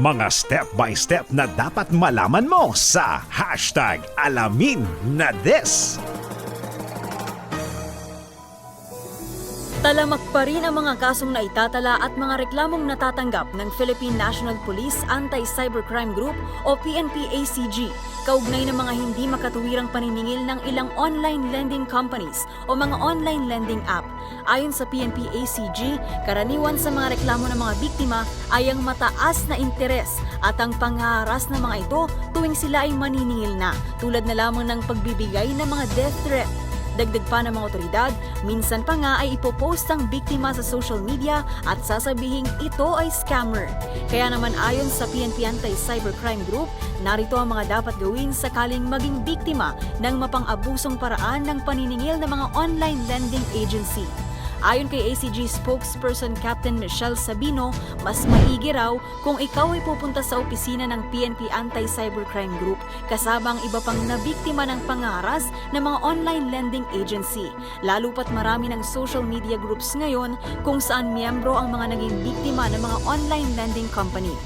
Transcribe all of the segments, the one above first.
Mga step-by-step na dapat malaman mo sa hashtag alamin na this. Talamak pa rin ang mga kasong naitatala at mga reklamong natatanggap ng Philippine National Police Anti-Cybercrime Group o PNP-ACG kaugnay ng mga hindi makatuwirang paniningil ng ilang online lending companies o mga online lending app. Ayon sa PNP-ACG, karaniwan sa mga reklamo ng mga biktima ay ang mataas na interes at ang panghaharas ng mga ito tuwing sila ay maniningil na tulad na lamang ng pagbibigay ng mga death threat Dagdag pa ng mga otoridad, minsan pa nga ay ipopost ang biktima sa social media at sasabihing ito ay scammer. Kaya naman ayon sa PNP Anti-Cybercrime Group, narito ang mga dapat gawin sakaling maging biktima ng mapang-abusong paraan ng paniningil ng mga online lending agency. Ayon kay ACG spokesperson Captain Michelle Sabino, mas maigi raw kung ikaw ay pupunta sa opisina ng PNP Anti-Cybercrime Group kasama ang iba pang nabiktima ng pangaras ng mga online lending agency. Lalo pat marami ng social media groups ngayon kung saan miyembro ang mga naging biktima ng mga online lending company.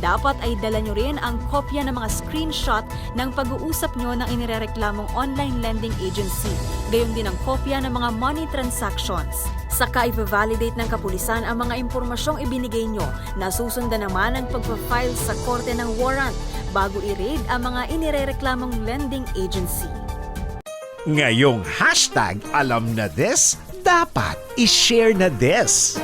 Dapat ay dala nyo rin ang kopya ng mga screenshot ng pag-uusap nyo ng inirereklamong online lending agency. Gayon din ang kopya ng mga money transactions. Saka i-validate ng kapulisan ang mga impormasyong ibinigay nyo na susundan naman ang pagpa-file sa korte ng warrant bago i-raid ang mga inirereklamong lending agency. Ngayong hashtag alam na this, dapat i-share na this.